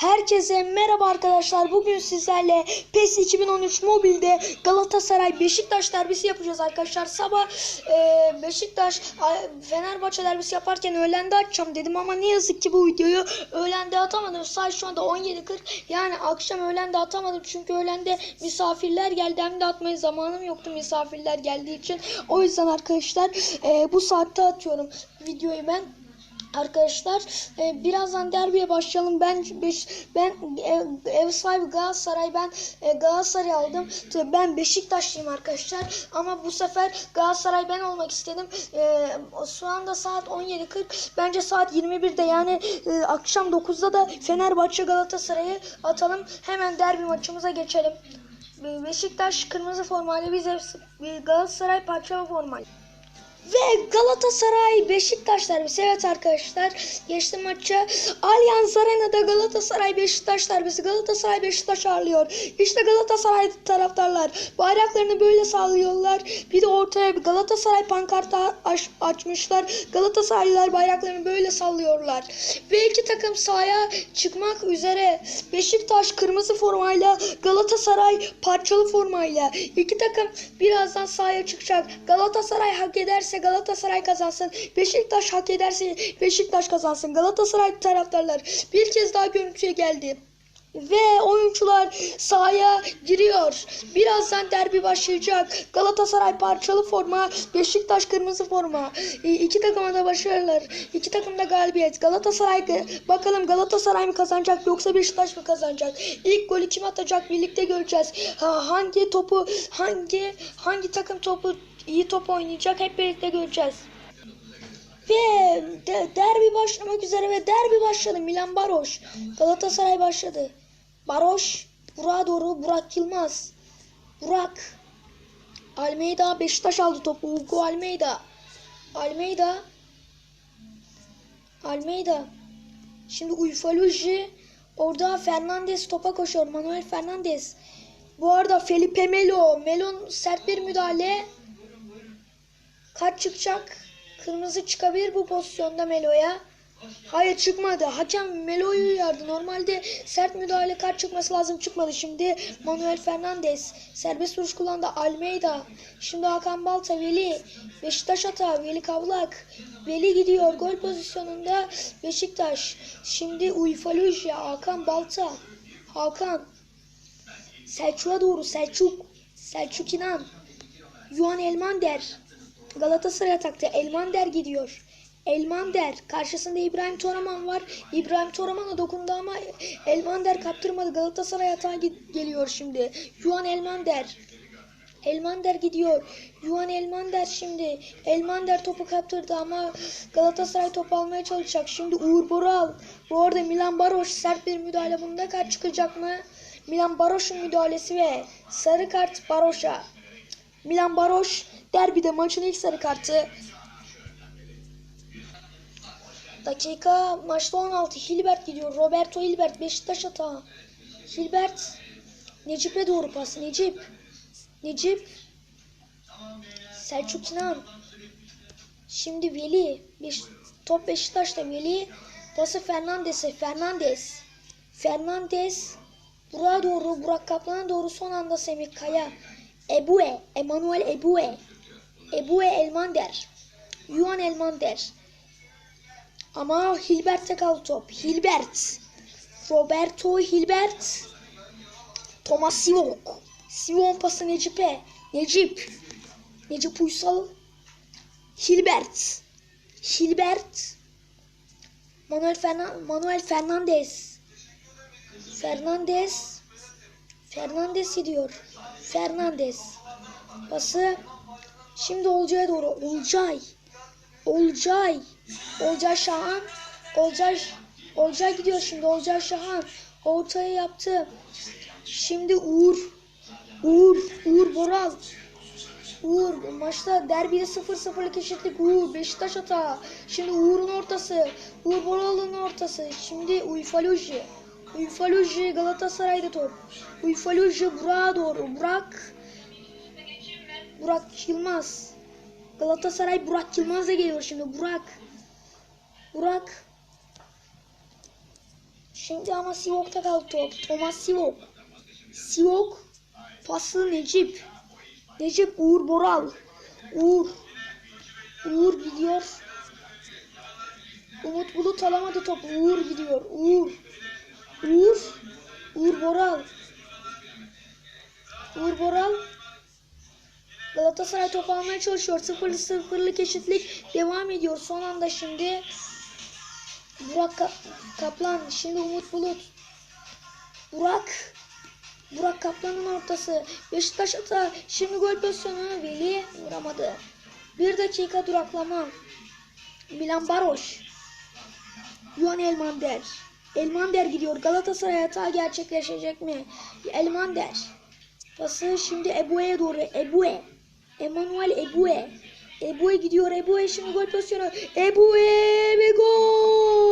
Herkese merhaba arkadaşlar. Bugün sizlerle PES 2013 mobilde Galatasaray Beşiktaş derbisi yapacağız arkadaşlar. Sabah e, Beşiktaş Fenerbahçe derbisi yaparken öğlende açacağım dedim ama ne yazık ki bu videoyu öğlende atamadım. Saat şu anda 17.40 yani akşam öğlende atamadım çünkü öğlende misafirler geldi hem de atmaya zamanım yoktu misafirler geldiği için. O yüzden arkadaşlar e, bu saatte atıyorum videoyu ben. Arkadaşlar e, birazdan derbiye başlayalım. Ben beş, ben e, ev sahibi Galatasaray ben e, Galatasaray aldım. Ben Beşiktaşlıyım arkadaşlar. Ama bu sefer Galatasaray ben olmak istedim. E, şu anda saat 17.40. Bence saat 21'de yani e, akşam 9'da da Fenerbahçe Galatasaray'ı atalım. Hemen derbi maçımıza geçelim. Be- Beşiktaş kırmızı formayla biz ev- Galatasaray parçalı formayla. Ve Galatasaray Beşiktaş derbisi. Evet arkadaşlar geçti maça. Allianz Arena'da Galatasaray Beşiktaş derbisi. Galatasaray Beşiktaş ağırlıyor. İşte Galatasaray taraftarlar bayraklarını böyle sallıyorlar. Bir de ortaya bir Galatasaray pankartı aç- açmışlar. Galatasaraylılar bayraklarını böyle sallıyorlar. Ve iki takım sahaya çıkmak üzere. Beşiktaş kırmızı formayla Galatasaray parçalı formayla. İki takım birazdan sahaya çıkacak. Galatasaray hak ederse Galatasaray kazansın. Beşiktaş hak ederse Beşiktaş kazansın. Galatasaray taraftarlar bir kez daha görüntüye geldi. Ve oyuncular sahaya giriyor. Birazdan derbi başlayacak. Galatasaray parçalı forma, Beşiktaş kırmızı forma. İki takıma da başarılar. İki takım da galibiyet. Galatasaray bakalım Galatasaray mı kazanacak yoksa Beşiktaş mı kazanacak? İlk golü kim atacak birlikte göreceğiz. Ha, hangi topu hangi hangi takım topu iyi top oynayacak hep birlikte göreceğiz. Ve de- derbi başlamak üzere ve derbi başladı. Milan Baroş. Galatasaray başladı. Baroş. Burak'a doğru. Burak Yılmaz. Burak. Almeida. Beşiktaş aldı topu. Hugo Almeida. Almeida. Almeida. Şimdi Uyfaluji. Orada Fernandes topa koşuyor. Manuel Fernandes. Bu arada Felipe Melo. Melo'nun sert bir müdahale. Kaç çıkacak? Kırmızı çıkabilir bu pozisyonda Melo'ya. Hayır çıkmadı. Hakem Melo'yu uyardı. Normalde sert müdahale kart çıkması lazım çıkmadı. Şimdi Manuel Fernandes serbest vuruş kullandı. Almeida. Şimdi Hakan Balta Veli. Beşiktaş hata. Veli Kavlak. Veli gidiyor. Gol pozisyonunda Beşiktaş. Şimdi Uyfaluja. Hakan Balta. Hakan. Selçuk'a doğru. Selçuk. Selçuk İnan. Yuan Elmander. Galatasaray atakta Elmander gidiyor. Elmander karşısında İbrahim Toraman var. İbrahim Toraman'a dokundu ama Elmander kaptırmadı. Galatasaray atağa geliyor şimdi. Juan Elmander. Elmander gidiyor. Juan Elmander şimdi. Elmander topu kaptırdı ama Galatasaray topu almaya çalışacak. Şimdi Uğur Boral. Bu arada Milan Baroş sert bir müdahale. Bunda kaç çıkacak mı? Milan Baroş'un müdahalesi ve sarı kart Baroş'a. Milan Baroş derbide maçın ilk sarı kartı. Dakika maçta 16 Hilbert gidiyor. Roberto Hilbert Beşiktaş hata. Hilbert Necip'e doğru pas. Necip. Necip. Selçuk İnan. Şimdi Veli. Beş, top Beşiktaş'ta Veli. Pası Fernandes'e. Fernandes. Fernandes. Burak'a doğru. Burak Kaplan'a doğru son anda Semih Kaya. Ebue. Emanuel Ebue. Ebue Elmander. Yuan Elmander. Ama Hilbert'te kaldı top. Hilbert. Roberto Hilbert. Thomas Sivok. Sivon pası Necip'e. Necip. Necip Uysal. Hilbert. Hilbert. Manuel, Fernan Manuel Fernandez. Fernandez. Fernandez gidiyor. Fernandez. Pası. Şimdi Olcay'a doğru. Olcay. Olcay. Olcay Şahan. Olcay Olcay gidiyor şimdi. Olcay Şahan. Ortaya yaptı. Şimdi Uğur. Uğur. Uğur Boral. Uğur maçta derbide 0-0'lık eşitlik Uğur Beşiktaş hata. Şimdi Uğur'un ortası. Uğur Boral'ın ortası. Şimdi Uyfaluji. Uyfaluji Galatasaray'da top. Uyfaluji Burak'a doğru. Burak. Burak Yılmaz. Galatasaray Burak Yılmaz da geliyor şimdi. Burak. Burak. Şimdi ama Sivok'ta kaldı top. Thomas Sivok. Sivok. Pası Necip. Necip Uğur Boral. Uğur. Uğur gidiyor. Umut Bulut alamadı topu. Uğur gidiyor. Uğur. Uğur. Uğur Boral. Uğur Boral. Galatasaray topu almaya çalışıyor. 0 sıfırlık eşitlik devam ediyor. Son anda şimdi Burak Ka- Kaplan. Şimdi Umut Bulut. Burak. Burak Kaplan'ın ortası. Beşiktaş ata. Şimdi gol pozisyonu. Veli vuramadı. Bir dakika duraklama. Milan Baroş. Yuan Elmander. Elmander gidiyor. Galatasaray hata gerçekleşecek mi? Elmander. Pası şimdi Ebue'ye doğru. Ebue. Emanuel Ebue. Ebue gidiyor. Ebue şimdi gol pozisyonu. Ebue ve gol.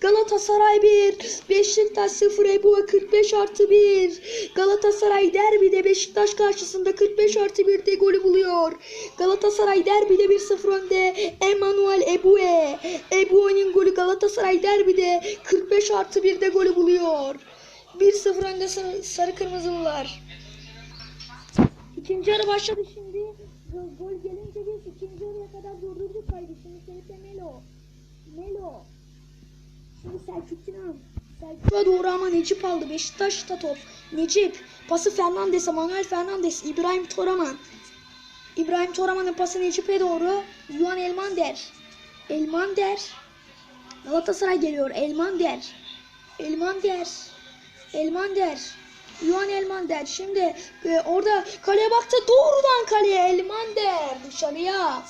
Galatasaray 1. Beşiktaş 0. Ebue 45 artı 1. Galatasaray derbide Beşiktaş karşısında 45 artı 1'de golü buluyor. Galatasaray derbide 1-0 önde. Emanuel Ebue. Ebue'nin golü Galatasaray derbide 45 artı 1'de golü buluyor. 1-0 önde sarı, kırmızılılar. İkinci yarı başladı şimdi. Gol, gelince biz ikinci yarıya kadar durdurduk Felipe Melo. Melo. Şimdi Selçuk Sinan. Selçuk'a doğru ama Necip aldı. Beşiktaş'ta top. Necip. Pası Fernandes'e. Manuel Fernandes. İbrahim Toraman. İbrahim Toraman'ın pası Necip'e doğru. Yuan Elmander. Elmander. Galatasaray geliyor. Elmander. Elmander. Elmander. Yuan Elmander. Şimdi e, orada kaleye baktı. Doğrudan kaleye Elmander. Dışarıya.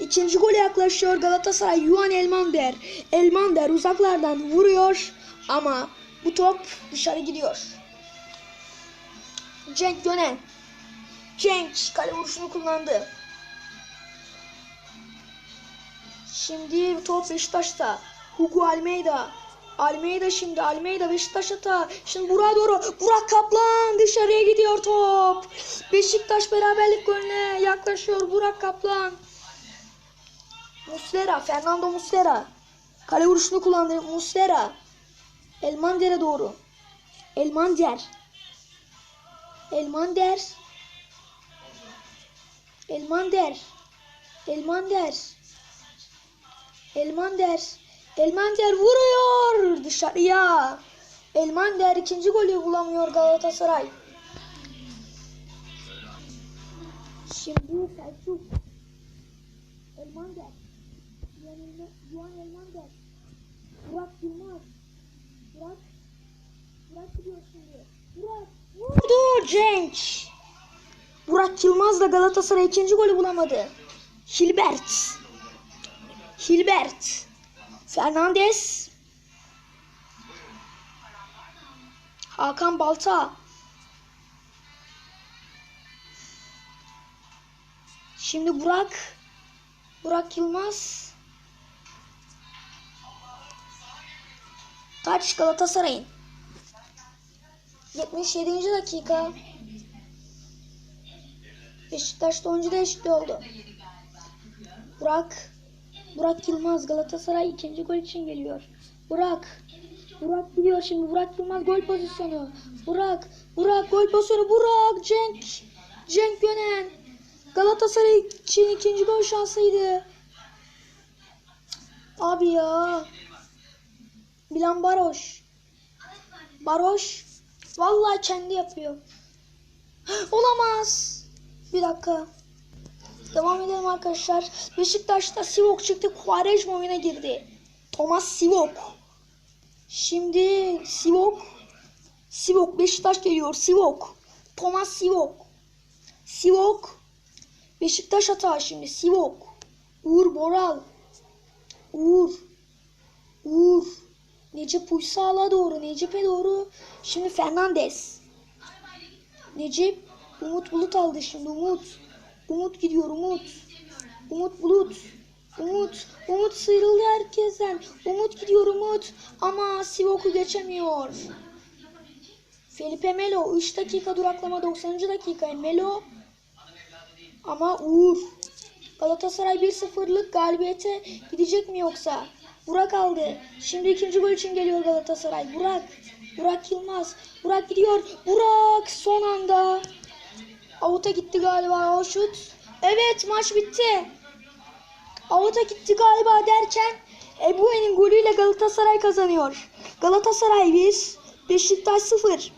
İkinci gole yaklaşıyor Galatasaray. Yuan Elmander. Elmander uzaklardan vuruyor. Ama bu top dışarı gidiyor. Cenk Gönen. Cenk kale vuruşunu kullandı. Şimdi top Beşiktaş'ta. Hugo Almeida. Almeida şimdi. Almeida Beşiktaş hata. Şimdi Burak'a doğru. Burak Kaplan dışarıya gidiyor top. Beşiktaş beraberlik golüne yaklaşıyor. Burak Kaplan. Muslera. Fernando Muslera. Kale vuruşunu kullandı. Muslera. Elmander'e doğru. Elmander. Elmander. Elmander. Elmander. Elmander. Elmander vuruyor dışarıya. Elmander ikinci golü bulamıyor Galatasaray. Şimdi Selçuk. Elmander. Yuan Elmander. Burak Yılmaz. Burak. Burak gidiyor şimdi. Burak vurdu Cenk. Burak Yılmaz da Galatasaray ikinci golü bulamadı. Hilbert. Hilbert. Fernandes. Hakan Balta. Şimdi Burak. Burak Yılmaz. Taç Galatasaray'ın. 77. dakika. Beşiktaş'ta oyuncu değişikliği oldu. Burak. Burak Yılmaz Galatasaray ikinci gol için geliyor. Burak. Burak gidiyor şimdi. Burak Yılmaz gol pozisyonu. Burak. Burak gol pozisyonu. Burak. Cenk. Cenk Gönen. Galatasaray için ikinci gol şansıydı. Abi ya. Milan Baroş. Baroş. Vallahi kendi yapıyor. Olamaz. Bir dakika. Devam edelim arkadaşlar. Beşiktaş'ta Sivok çıktı. Quaresma oyuna girdi. Thomas Sivok. Şimdi Sivok. Sivok. Beşiktaş geliyor. Sivok. Thomas Sivok. Sivok. Beşiktaş hata şimdi. Sivok. Uğur Boral. Uğur. Uğur. Necip Uysal'a doğru. Necip'e doğru. Şimdi Fernandes. Necip. Umut Bulut aldı şimdi. Umut. Umut gidiyor Umut. Umut Bulut. Umut. Umut sıyrıldı herkesten. Umut gidiyor Umut. Ama Sivok'u geçemiyor. Felipe Melo 3 dakika duraklama 90. dakika. Melo ama Uğur. Galatasaray 1-0'lık galibiyete gidecek mi yoksa? Burak aldı. Şimdi ikinci gol için geliyor Galatasaray. Burak. Burak Yılmaz. Burak gidiyor. Burak son anda. Avuta gitti galiba o şut. Evet maç bitti. Avuta gitti galiba derken Ebue'nin golüyle Galatasaray kazanıyor. Galatasaray 1, Beşiktaş 0.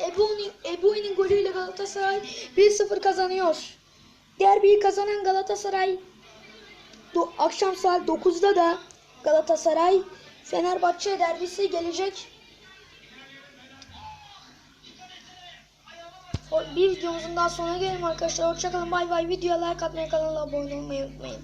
Ebue'nin Ebue'nin golüyle Galatasaray 1-0 kazanıyor. Derbiyi kazanan Galatasaray akşam saat 9'da da Galatasaray Fenerbahçe derbisi gelecek. Bir videomuzun daha sonuna gelelim arkadaşlar. Hoşçakalın. Bay bay. Videoya like atmayı, kanala abone olmayı unutmayın.